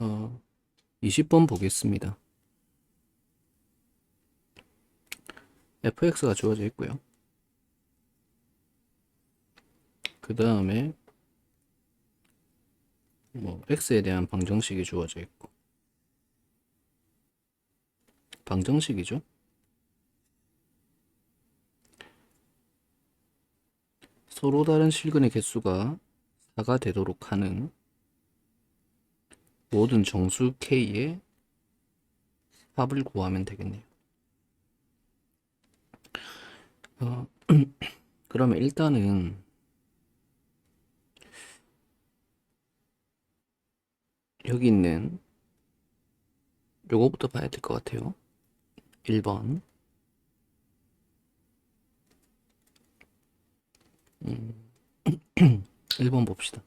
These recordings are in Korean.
어, 20번 보겠습니다. fx가 주어져 있고요. 그 다음에 뭐 x에 대한 방정식이 주어져 있고 방정식이죠. 서로 다른 실근의 개수가 4가 되도록 하는 모든 정수 k의 합을 구하면 되겠네요. 어, 그러면 일단은 여기 있는 요거부터 봐야 될 것 같아요. 1번 음, 1번 봅시다.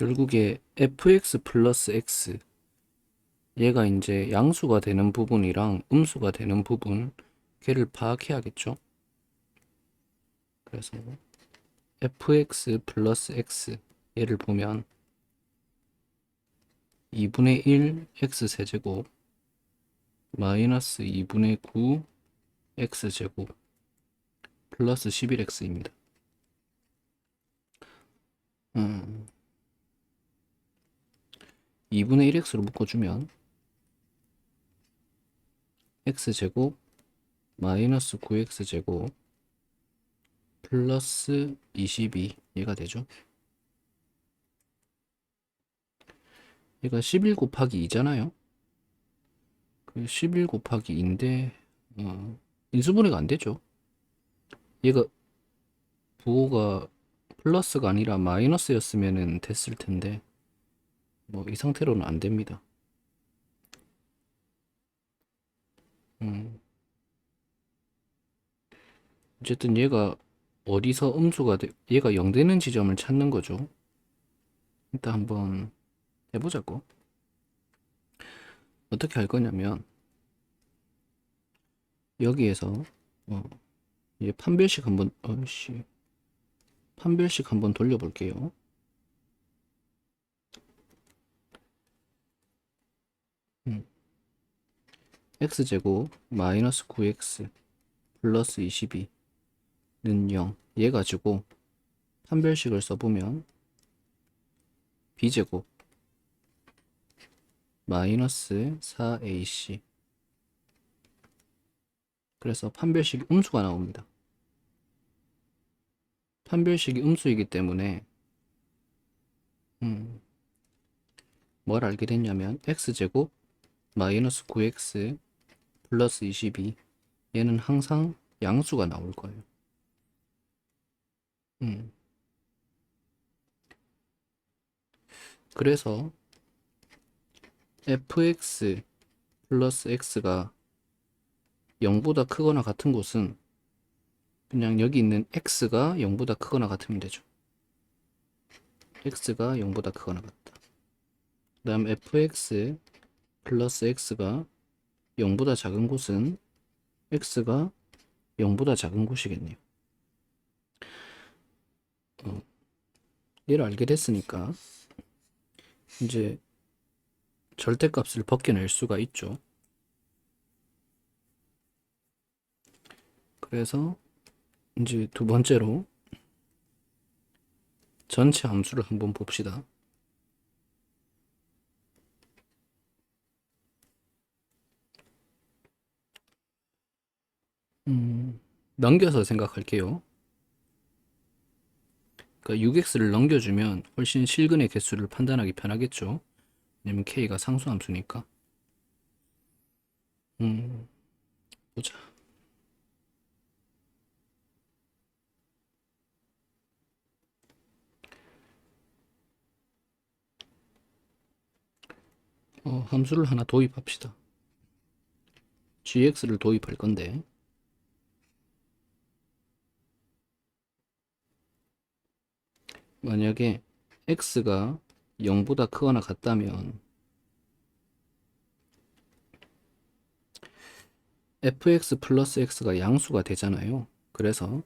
결국에 fx 플러스 x 얘가 이제 양수가 되는 부분이랑 음수가 되는 부분 걔를 파악해야겠죠. 그래서 fx 플러스 x 얘를 보면 2분의 1 x 세제곱 마이너스 2분의 9 x 제곱 플러스 11x입니다. 음, 2분의 1x로 묶어주면 x제곱 마이너스 9x제곱 플러스 22 얘가 되죠. 얘가 11 곱하기 2잖아요. 그 11 곱하기 2인데 어, 인수분해가 안 되죠. 얘가 부호가 플러스가 아니라 마이너스였으면 됐을 텐데 뭐 이 상태로는 안 됩니다. 음. 어쨌든 얘가 어디서 음수가 돼, 얘가 0 되는 지점을 찾는 거죠. 일단 한번 해보자고. 어떻게 할 거냐면 여기에서 어, 얘 판별식 한번 어씨 판별식 한번 돌려볼게요. 음. X제곱 마이너스 9x 플러스 22는 0. 얘 가지고 판별식을 써보면 b제곱 마이너스 4ac 그래서 판별식이 음수가 나옵니다. 판별식이 음수이기 때문에 음, 뭘 알게 됐냐면 x제곱 마이너스 9x 플러스 22 얘는 항상 양수가 나올 거예요. 음. 그래서 fx 플러스 x가 0보다 크거나 같은 곳은 그냥 여기 있는 x가 0보다 크거나 같으면 되죠. x가 0보다 크거나 같다. 그 다음 fx 플러스 x가 0보다 작은 곳은 x가 0보다 작은 곳이겠네요. 어, 얘를 알게 됐으니까 이제 절대값을 벗겨낼 수가 있죠. 그래서 이제 두 번째로 전체 함수를 한번 봅시다. 음, 넘겨서 생각할게요. 그러니까 6x를 넘겨주면 훨씬 실근의 개수를 판단하기 편하겠죠. 왜냐면 k가 상수함수니까. 음, 보자. 어, 함수를 하나 도입합시다. gx를 도입할 건데 만약에 x가 0보다 크거나 같다면 fx 플러스 x가 양수가 되잖아요. 그래서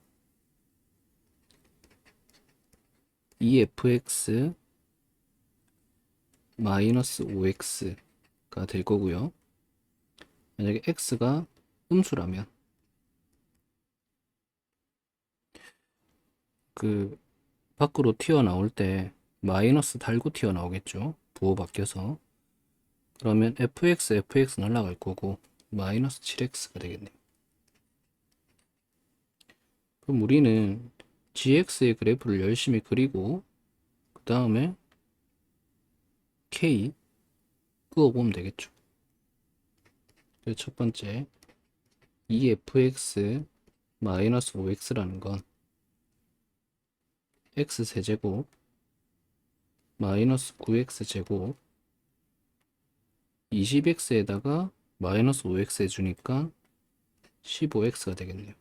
2fx 마이너스 5x가 될 거고요. 만약에 x가 음수라면 그 밖으로 튀어나올 때 마이너스 달고 튀어나오겠죠. 부호 바뀌어서. 그러면 fx, fx 날라갈 거고 마이너스 7x가 되겠네요. 그럼 우리는 gx의 그래프를 열심히 그리고 그 다음에 k 그어보면 되겠죠. 첫 번째 2fx 마이너스 5x라는 건 x 세제곱 마이너스 9x 제곱 20x에다가 마이너스 5x 해주니까 15x가 되겠네요.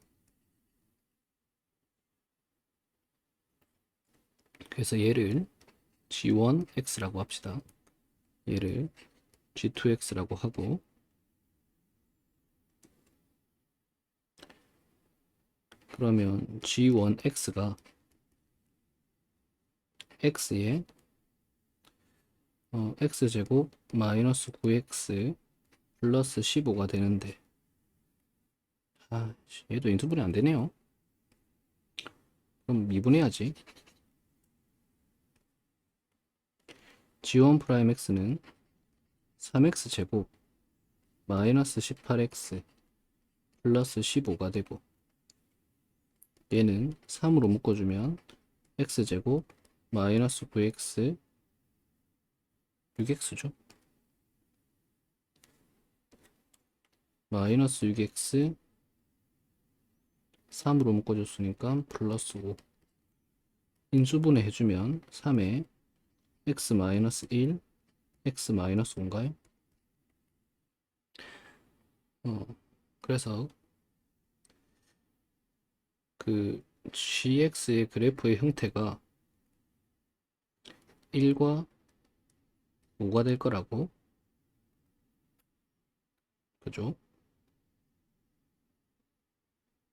그래서 얘를 g1x라고 합시다. 얘를 g2x라고 하고 그러면 g1x가 x에 어, x제곱 마이너스 9x 플러스 15가 되는데 아, 씨, 얘도 인수분해 안 되네요. 그럼 미분해야지. g1 프라임 x는 3x 제곱 마이너스 18x 플러스 15가 되고 얘는 3으로 묶어주면 x 제곱 마이너스 9x 6x죠. 마이너스 6x 3으로 묶어줬으니까 플러스 5 인수분해 해주면 3에 x 마이너스 1 x 마이너스 5인가요? 어, 그래서 그 gx의 그래프의 형태가 1과 5가 될 거라고? 그죠?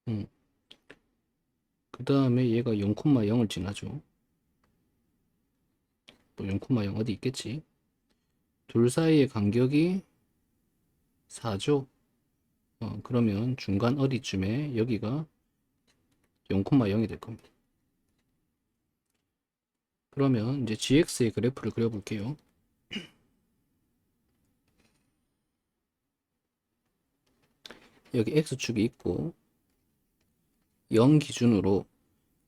음. 그 다음에 얘가 0,0을 지나죠. 뭐 0,0 어디 있겠지? 둘 사이의 간격이 4죠? 어, 그러면 중간 어디쯤에 여기가 0,0이 될 겁니다 그러면 이제 gx의 그래프를 그려볼게요 여기 x축이 있고 0 기준으로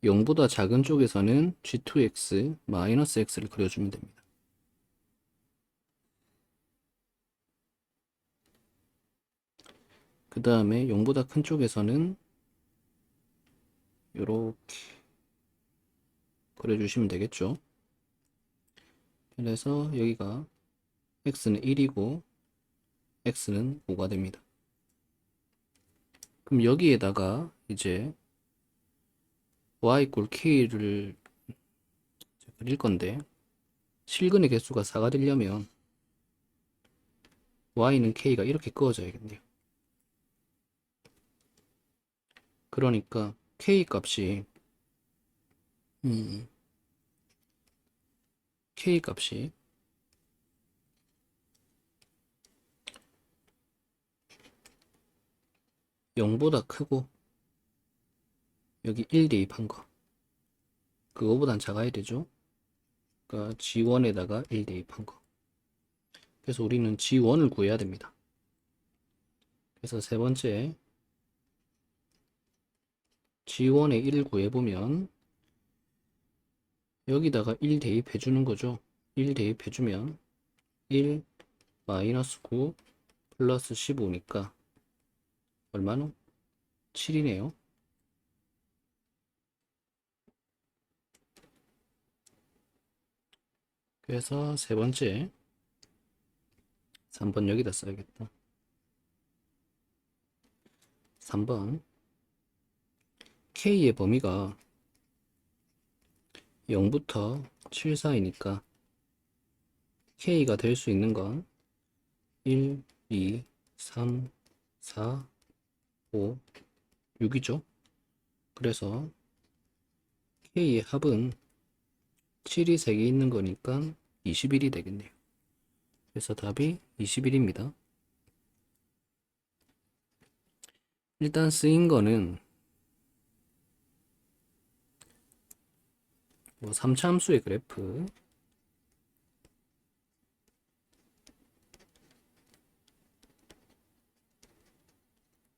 0보다 작은 쪽에서는 g2x 마이너스 x를 그려주면 됩니다. 그 다음에 0보다 큰 쪽에서는 이렇게 그려주시면 되겠죠. 그래서 여기가 x는 1이고 x는 5가 됩니다. 그럼 여기에다가 이제 y 꼴 k를 그릴 건데 실근의 개수가 4가 되려면 y는 k가 이렇게 그어져야겠네요. 그러니까 k 값이 음, k 값이. 영보다 크고 여기 1 대입한 거. 그거보단 작아야 되죠? 그러니까 G1에다가 1 대입한 거. 그래서 우리는 G1을 구해야 됩니다. 그래서 세 번째 G1의 1을 구해보면 여기다가 1 대입해 주는 거죠. 1 대입해 주면 1 마이너스 9 플러스 15니까 얼마나? 7이네요. 그래서 세 번째 3번 여기다 써야겠다. 3번. K의 범위가 0부터 7 사이니까 K가 될 수 있는 건 1, 2, 3, 4, 5, 6이죠. 그래서 K의 합은 7이 3개 있는 거니까 21이 되겠네요. 그래서 답이 21입니다. 일단 쓰인 거는 3차 함수의 그래프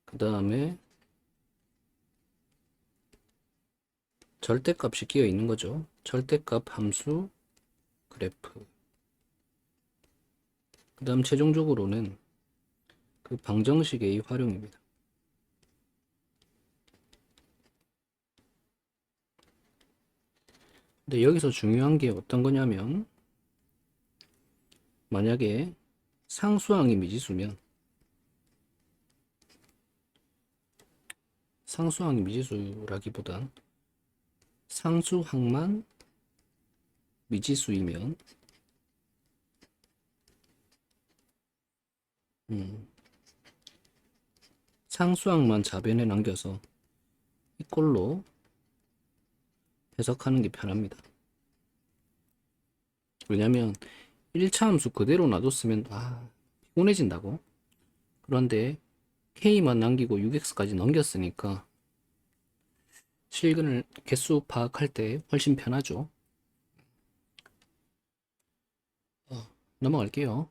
그 다음에 절대값이 끼어 있는 거죠. 절대값 함수 그래프 그 다음 최종적으로는 그 방정식의 활용입니다. 근데 여기서 중요한 게 어떤 거냐면 만약에 상수항이 미지수면 상수항이 미지수라기보단 상수항만 미지수이면 음, 상수항만 자변에 남겨서 이꼴로 해석하는 게 편합니다. 왜냐면 1차 함수 그대로 놔뒀으면 아 피곤해진다고. 그런데 k만 남기고 6x까지 넘겼으니까 실근을 개수 파악할 때 훨씬 편하죠. 어, 넘어갈게요.